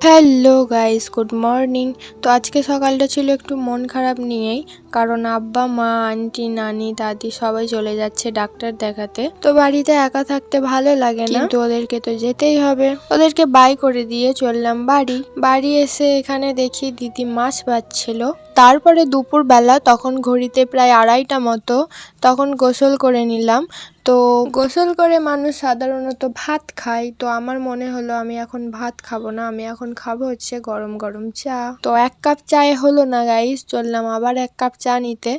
Hello guys good morning তো আজকে সকালটা ছিল একটু মন খারাপ নিয়েই কারণ আব্বা মা আন্টি নানি দাদি সবাই চলে যাচ্ছে ডাক্তার দেখাতে। তো বাড়িতে একা থাকতে ভালো লাগে না। কিন্তু ওদেরকে তো যেতেই হবে। ওদেরকে বাই করে দিয়ে চললাম বাড়ি। বাড়ি এসে এখানে দেখি দিদি মাছ বাচ্ছিল তারপরে দুপুর বেলা তখন ঘড়িতে প্রায় আড়াইটা মতো তখন গোসল করে নিলাম। তো গোসল করে মানুষ সাধারণত ভাত খায়। তো আমার মনে হলো আমি এখন ভাত খাব না, আমি এখন খাব হচ্ছে গরম গরম চা। তো এক কাপ চায়ে হলো না গাইস চললাম আবার এক কাপ চা নিতে।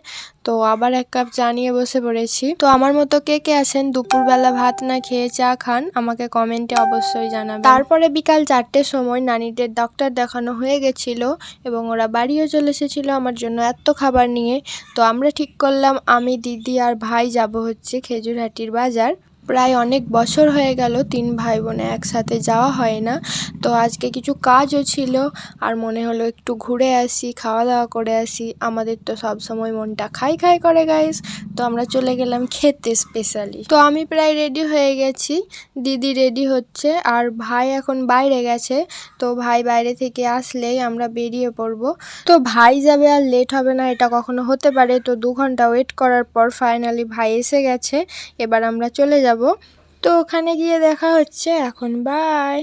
তো আবার এক কাপ চা নিয়ে বসে পড়েছি। তো আমার মতো কে কে আছেন? দুপুরবেলা ভাত না খেয়ে চা খান? আমাকে কমেন্টে অবশ্যই জানাবেন। তারপরে বিকাল চারটের সময় নানিদের ডক্টর দেখানো হয়ে গেছিল এবং ওরা বাড়িও চলে এসেছিল আমার জন্য এত খাবার নিয়ে। তো আমরা ঠিক করলাম, আমি, দিদি আর ভাই যাব হচ্ছে খেজুরহাটির বাজার। প্রায় অনেক বছর হয়ে গেল তিন ভাই বোনে একসাথে যাওয়া হয় না। তো আজকে কিছু কাজও ছিল, আর মনে হলো একটু ঘুরে আসি খাওয়া দাওয়া করে আসি। আমাদের তো সব সময় মনটা খাই খাই করে গাইস তো আমরা চলে গেলাম খেতে স্পেশালি তো আমি প্রায় রেডি হয়ে গেছি, দিদি রেডি হচ্ছে, আর ভাই এখন বাইরে গেছে। তো ভাই বাইরে থেকে আসলেই আমরা বেরিয়ে পড়ব। তো ভাই যাবে আর লেট হবে না, এটা কখনো হতে পারে। তো দু ঘণ্টা ওয়েট করার পর ফাইনালি ভাই এসে গেছে, এবার আমরা চলে যাব তো ওখানে গিয়ে দেখা হচ্ছে। এখন বাই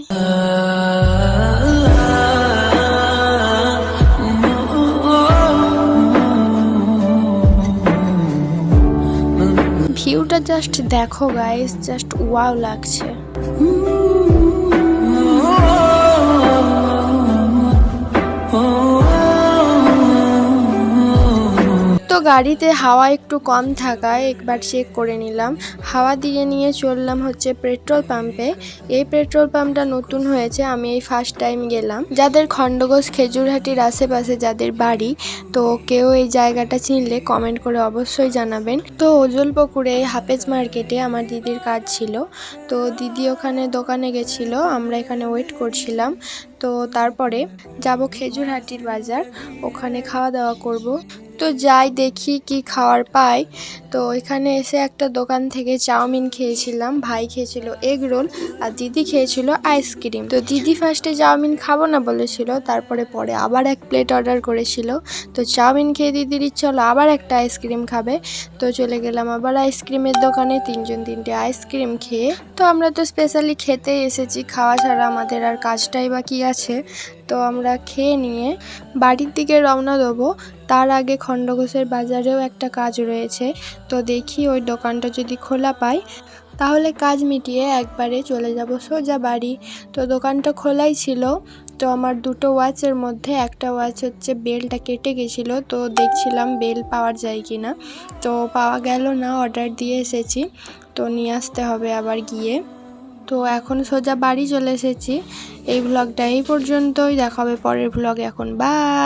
ভিউটা জাস্ট দেখো গাইস জাস্ট ওয়াও লাগছে। গাড়িতে হাওয়া একটু কম থাকায় একবার চেক করে নিলাম। হাওয়া দিয়ে নিয়ে চললাম হচ্ছে পেট্রোল পাম্পে এই পেট্রোল পাম্পটা নতুন হয়েছে, আমি এই ফার্স্ট টাইম গেলাম। যাদের খণ্ডঘোষ খেজুরহাটির আশেপাশে যাদের বাড়ি, তো কেউ এই জায়গাটা চিনলে কমেন্ট করে অবশ্যই জানাবেন। তো ওজল পুকুরে হাফেজ মার্কেটে আমার দিদির কাজ ছিল। তো দিদি ওখানে দোকানে গেছিল, আমরা এখানে ওয়েট করছিলাম। তো তারপরে যাব খেজুরহাটির বাজার, ওখানে খাওয়া দাওয়া করব। তো যাই দেখি কি খাওয়ার পাই। তো এখানে এসে একটা দোকান থেকে চাউমিন খেয়েছিলাম, ভাই খেয়েছিল এগ রোল আর দিদি খেয়েছিল আইসক্রিম। তো দিদি ফার্স্টে চাউমিন খাব না বলেছিল, তারপরে পরে আবার এক প্লেট অর্ডার করেছিল। তো চাউমিন খেয়ে দিদির ইচ্ছা হলো আবার একটা আইসক্রিম খাবে। তো চলে গেলাম আবার আইসক্রিমের দোকানে, তিনজন তিনটে আইসক্রিম খেয়ে। তো আমরা তো স্পেশালি খেতেই এসেছি, খাওয়া ছাড়া আমাদের আর কাজটাই বা কী আছে। তো আমরা খেয়ে নিয়ে বাড়ির দিকে রওনা দেবো। তার আগে খণ্ডঘোষের বাজারেও একটা কাজ রয়েছে। তো দেখি ওই দোকানটা যদি খোলা পাই, তাহলে কাজ মিটিয়ে একবারে চলে যাব সোজা বাড়ি। তো দোকানটা খোলাই ছিল। তো আমার দুটো ওয়াচের মধ্যে একটা ওয়াচ হচ্ছে বেলটা কেটে গেছিল। তো দেখছিলাম বেল পাওয়া যায় কি না তো পাওয়া গেল না অর্ডার দিয়ে এসেছি। তো নিয়ে আসতে হবে আবার গিয়ে। তো এখন সোজা বাড়ি চলে এসেছি। এই ব্লগটা এই পর্যন্তই। দেখা হবে পরের ব্লগে এখন। বাই